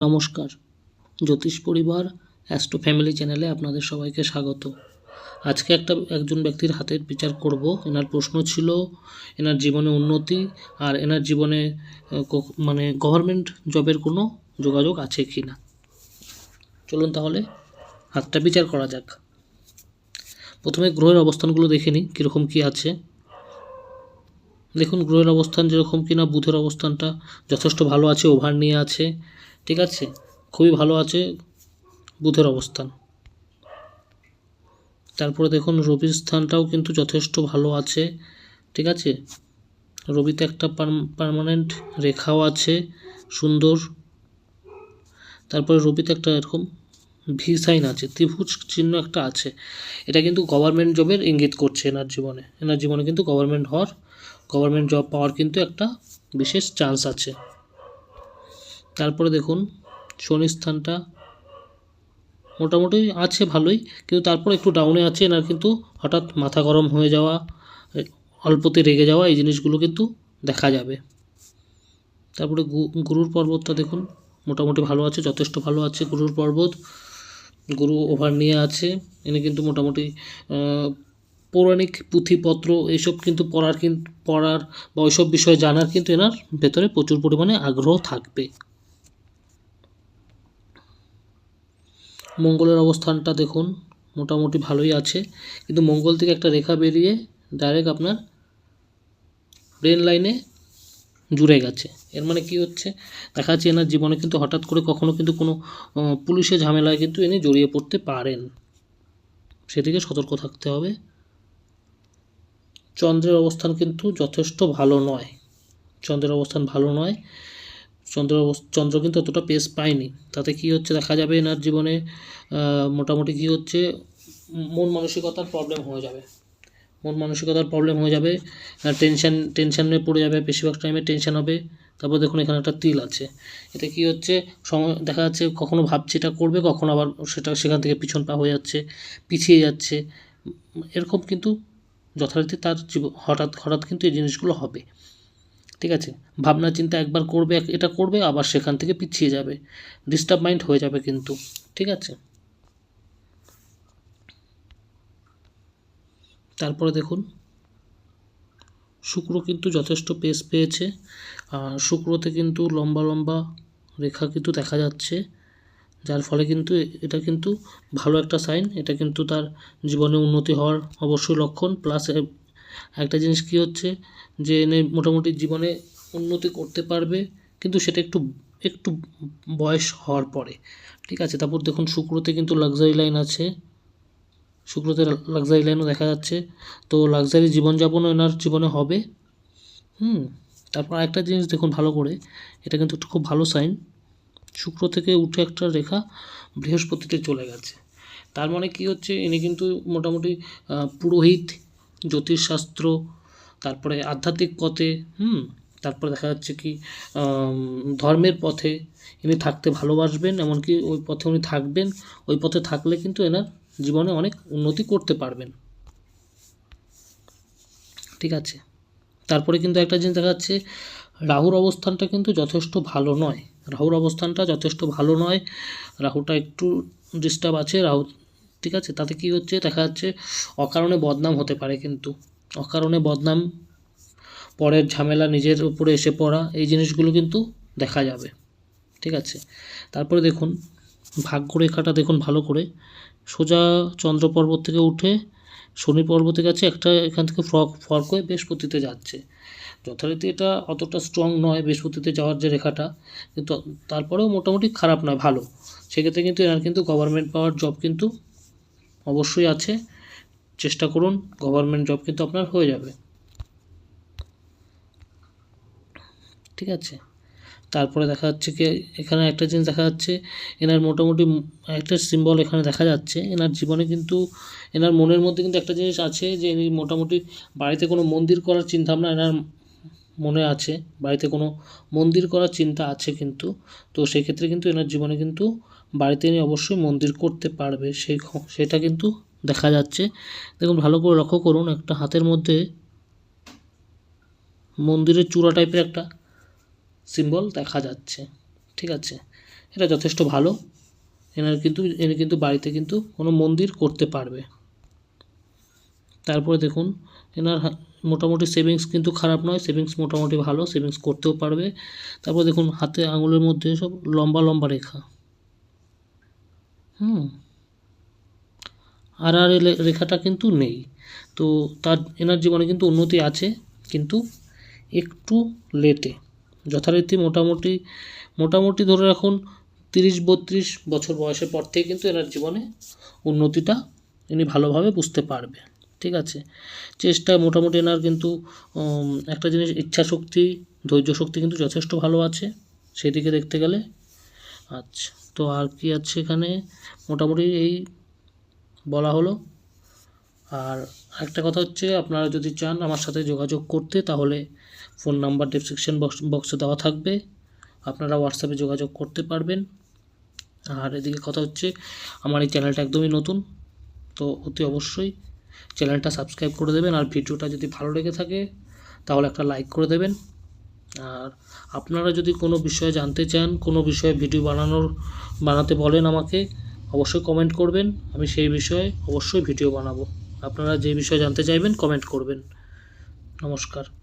নমস্কার। জ্যোতিষ পরিবার astro family চ্যানেলে আপনাদের সবাইকে স্বাগত। আজকে একটা, একজন ব্যক্তির হাতের বিচার করব। এনার প্রশ্ন ছিল, এনার জীবনে উন্নতি আর এনার জীবনে মানে গভর্নমেন্ট জবের কোনো যোগাযোগ আছে কি না? চলুন তাহলে হাতটা বিচার করা যাক। প্রথমে গ্রহের অবস্থানগুলো দেখে নিই, কীরকম কী আছে। দেখুন, গ্রহের অবস্থান যেরকম কিনা, বুধের অবস্থানটা যথেষ্ট ভালো আছে ওভার নিয়ে আছে। ঠিক আছে? খুবই ভালো আছে বুধের অবস্থান। তারপরে দেখুন, রবির স্থানটাও কিন্তু যথেষ্ট ভালো আছে, ঠিক আছে? রবিতে একটা পার্মানেন্ট রেখাও আছে, সুন্দর। তারপরে রবিতে একটা এরকম ভি সাইন আছে, ত্রিভুজ চিহ্ন একটা আছে। এটা কিন্তু গভর্নমেন্ট জবের ইঙ্গিত করছে এনার জীবনে। এনার জীবনে কিন্তু গভর্নমেন্ট হওয়ার, গভর্নমেন্ট জব পাওয়ার কিন্তু একটা বিশেষ চান্স আছে। তারপরে দেখুন, শনি স্থানটা মোটামুটি আছে ভালোই, কিন্তু তারপর একটু ডাউনে আছে, এনার কিন্তু হঠাৎ মাথা গরম হয়ে যাওয়া অল্পতে রেগে যাওয়া, এই জিনিসগুলো কিন্তু দেখা যাবে। তারপরে গুরুর পর্বতটা দেখুন, মোটামুটি ভালো আছে, যথেষ্ট ভালো আছে গুরুর পর্বত। গুরু ওভার নিয়ে আছে এনে কিন্তু মোটামুটি পৌরাণিক পুঁথিপত্র এইসব কিন্তু পড়ার কিন্তু পড়ার বা ওইসব বিষয়ে জানার কিন্তু এনার ভেতরে প্রচুর পরিমাণে আগ্রহ থাকবে। মঙ্গলের অবস্থানটা দেখুন মোটামুটি ভালোই আছে। কিন্তু মঙ্গল থেকে একটা রেখা বেরিয়ে ডাইরেক্ট আপনার ব্রেন লাইনে জুড়ে গেছে। এর মানে কি হচ্ছে? দেখা যাচ্ছে এনার জীবনে কিন্তু হঠাৎ করে কখনো কিন্তু কোনো আহ, পুলিশের ঝামেলায় কিন্তু এনে জড়িয়ে পড়তে পারেন। সেদিকে সতর্ক থাকতে হবে। চন্দ্রের অবস্থান কিন্তু যথেষ্ট ভালো নয়। চন্দ্রের অবস্থান ভালো নয়। চন্দ্র চন্দ্র কিন্তু অতটা পেস পায়নি। তাতে কি হচ্ছে? দেখা যাবে এনার জীবনে মোটামুটি কি হচ্ছে? মন মানসিকতার প্রবলেম হয়ে যাবে। মন মানসিকতার প্রবলেম হয়ে যাবে। টেনশন টেনশনে পড়ে যাবে। বেশিরভাগ টাইমে টেনশন হবে। তারপর দেখুন, এখানে একটা তিল আছে। এতে কি হচ্ছে? সময় দেখা যাচ্ছে কখনো ভাবছে এটা করবে, কখনো আবার সেটা সেখান থেকে পিছন পা হয়ে যাচ্ছে, পিছিয়ে যাচ্ছে। এরকম কিন্তু যথারীতি তার জীব- হঠাৎ হঠাৎ কিন্তু এই জিনিসগুলো হবে। ঠিক আছে? ভাবনা চিন্তা একবার করবে, এটা করবে, আবার সেখান থেকে পিছিয়ে যাবে। ডিস্টার্ব মাইন্ড হয়ে যাবে কিন্তু, ঠিক আছে? তারপরে দেখুন, শুক্র কিন্তু যথেষ্ট পেস পেয়েছে। আর শুক্রতে কিন্তু লম্বা লম্বা রেখা কিন্তু দেখা যাচ্ছে, যার ফলে কিন্তু এটা কিন্তু ভালো একটা সাইন এটা কিন্তু তার জীবনে উন্নতি হওয়ার অবশ্যই লক্ষণ। প্লাস একটা জিনিস কি হচ্ছে? যে এনে মোটামুটি জীবনে উন্নতি করতে পারবে, কিন্তু সেটা একটু একটু বয়স হওয়ার পরে। ঠিক আছে, তারপর দেখুন শুক্রতে কিন্তু লাক্সারি লাইন আছে। শুক্রতে লাক্সারি লাইনও দেখা যাচ্ছে। তো লাক্সারি জীবনযাপনও এনার জীবনে হবে। হুম, তারপর একটা জিনিস দেখুন ভালো করে, এটা কিন্তু খুব ভালো সাইন শুক্র থেকে উঠে একটা রেখা বৃহস্পতিতে চলে গেছে। তার মানে কি হচ্ছে, ইনি কিন্তু মোটামুটি পুরোহিত জ্যোতিষশাস্ত্র, তারপরে আধ্যাত্মিক পথে, হুম, তারপরে দেখা যাচ্ছে কি ধর্মের পথে ইনি থাকতে ভালোবাসবেন, এমনকি ওই পথে উনি থাকবেন, ওই পথে থাকলে কিন্তু এনার জীবনে অনেক উন্নতি করতে পারবেন। ঠিক আছে? তারপরে কিন্তু একটা জিনিস দেখা যাচ্ছে, রাহুর অবস্থানটা কিন্তু যথেষ্ট ভালো নয়। রাহুর অবস্থানটা যথেষ্ট ভালো নয়। রাহুটা একটু ডিস্টার্ব আছে, রাহু ঠিক আছে? তাতে কি হচ্ছে? দেখা যাচ্ছে অকারণে বদনাম হতে পারে কিন্তু। অকারণে বদনাম, পরের ঝামেলা নিজের উপরে এসে পড়া, এই জিনিসগুলো কিন্তু দেখা যাবে। ঠিক আছে? তারপরে দেখুন, ভাগ্যরেখাটা দেখুন ভালো করে। সোজা চন্দ্র পর্বত থেকে উঠে শনি পর্বতে গেছে একটা এখান থেকে ফ্রক, ফর্ক হয়ে বৃহস্পতিতে যাচ্ছে। যথারীতি এটা অতটা স্ট্রং নয় বৃহস্পতিতে যাওয়ার যে রেখাটা, কিন্তু তারপরেও মোটামুটি খারাপ নয়, ভালো। সেক্ষেত্রে কিন্তু এনার কিন্তু গভর্নমেন্ট পাওয়ার জব কিন্তু অবশ্যই আছে। চেষ্টা করুন গভর্নমেন্ট জব কিন্তু আপনার হয়ে যাবে। ঠিক আছে? তারপরে দেখা যাচ্ছে কি, এখানে একটা জিনিস দেখা যাচ্ছে, এনার মোটামুটি একটা সিম্বল এখানে দেখা যাচ্ছে। এনার জীবনে কিন্তু, এনার মনের মধ্যে কিন্তু একটা জিনিস আছে যে, ইনি মোটামুটি বাড়িতে কোনো মন্দির করার চিন্তাভাবনা এনার মনে আছে। বাড়িতে কোনো মন্দির করার চিন্তা আছে কিন্তু। তো সেই ক্ষেত্রে কিন্তু এনার জীবনে কিন্তু বাড়িতে ইনি অবশ্যই মন্দির করতে পারবে, সেই সেটা কিন্তু দেখা যাচ্ছে। দেখুন, ভালো করে লক্ষ্য করুন, একটা হাতের মধ্যে মন্দিরের চূড়া টাইপের একটা সিম্বল দেখা যাচ্ছে, ঠিক আছে? এটা যথেষ্ট ভালো। এনার কিন্তু, এনে কিন্তু বাড়িতে কিন্তু কোনো মন্দির করতে পারবে। তারপরে দেখুন, এনার মোটামুটি সেভিংস কিন্তু খারাপ নয় সেভিংস মোটামুটি ভালো সেভিংস করতেও পারবে। তারপর দেখুন, হাতে আঙুলের মধ্যে সব লম্বা লম্বা রেখা। হুম। আর আর রেখাটা কিন্তু নেই। তো তার এনার জীবনে কিন্তু উন্নতি আছে, কিন্তু একটু লেটে যথারীতি মোটামুটি মোটামুটি ধরে রাখুন তিরিশ, বত্রিশ বছর বয়সের পর থেকে কিন্তু এনার জীবনে উন্নতিটা ইনি ভালোভাবে বুঝতে পারবে। ঠিক আছে? চেষ্টা মোটামুটি এনার কিন্তু একটা জিনিস ইচ্ছা শক্তি ধৈর্য শক্তি কিন্তু যথেষ্ট ভালো আছে। সেদিকে দেখতে গেলে আচ্ছা। তো আর কি আছে এখানে? মোটামুটি এই বলা হলো। আর একটা কথা হচ্ছে, আপনারা যদি চান আমার সাথে যোগাযোগ করতে, তাহলে ফোন নাম্বার ডেসক্রিপশন বক্স বক্সে দেওয়া থাকবে। আপনারা হোয়াটসঅ্যাপে যোগাযোগ করতে পারবেন। আর এদিকে কথা হচ্ছে, আমার এই চ্যানেলটা একদমই নতুন, তো অতি অবশ্যই চ্যানেলটা সাবস্ক্রাইব করে দেবেন। আর ভিডিওটা যদি ভালো লেগে থাকে, তাহলে একটা লাইক করে দেবেন। আর আপনারা যদি কোনো বিষয়ে জানতে চান, কোনো বিষয়ে ভিডিও বানানোর, বানাতে বলেন আমাকে, অবশ্যই কমেন্ট করবেন। আমি সেই বিষয়ে অবশ্যই ভিডিও বানাবো। আপনারা যে বিষয়ে জানতে চাইবেন কমেন্ট করবেন। নমস্কার।